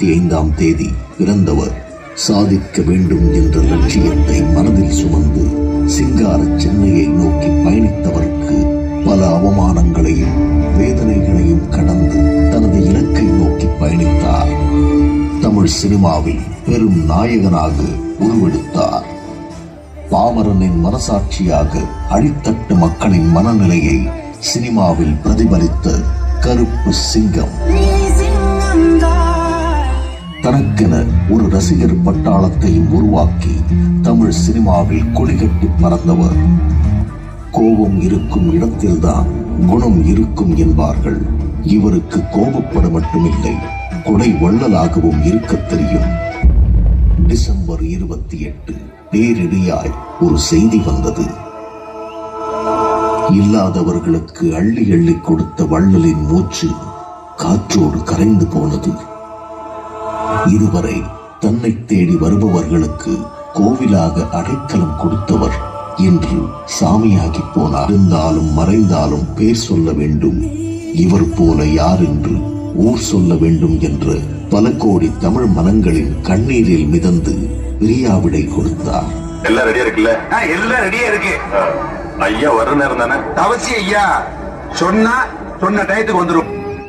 இருபத்தி ஐந்தாம் தேதி பிறந்தவர் சாதிக்க வேண்டும் என்ற லட்சியத்தை மனதில் சுமந்து சிங்கார சென்னையை நோக்கி பயணித்தவருக்கு பல அவமானங்களையும் வேதனைகளையும் கடந்து தனது இலக்கை நோக்கி பயணித்தார். தமிழ் சினிமாவில் பெரும் நாயகனாக உருவெடுத்தார். பாமரனின் மனசாட்சியாக அடித்தட்டு மக்களின் மனநிலையை சினிமாவில் பிரதிபலித்த கருப்பு சிங்கம். தனக்கென ஒரு ரசிகர் பட்டாளத்தையும் உருவாக்கி தமிழ் சினிமாவில் கொடிகட்டி பறந்தவர். கோபம் இருக்கும் இடத்தில்தான் குணம் இருக்கும் என்பார்கள். இவருக்கு கோபப்பட மட்டுமில்லை கொடை வள்ளலாகவும் இருக்க தெரியும். டிசம்பர் இருபத்தி எட்டு பேரிடியாய் ஒரு செய்தி வந்தது. இல்லாதவர்களுக்கு அள்ளி அள்ளி கொடுத்த வள்ளலின் மூச்சு காற்றோடு கரைந்து போனது. இதுவரை தன்னை தேடி வருபவர்களுக்கு கோவிலாக அடைக்கலம் கொடுத்தவர். என்று சாமியாகி போனார். இருந்தாலும் மறைந்தாலும் பேர் சொல்ல வேண்டும். இவர் போல யார் என்று ஊர் சொல்ல வேண்டும் என்று பல கோடி தமிழ் மனங்களின் கண்ணீரில் மிதந்து பிரியாவிடை கொடுத்தார். எல்லாம் ரெடியா இருக்குல்ல? ஆ, எல்லாம் ரெடியா இருக்கு. ஐயா வர்ற நேரம் தானே? அவசியம் ஐயா சொன்னா சொன்ன டயத்துக்கு வந்துரும்.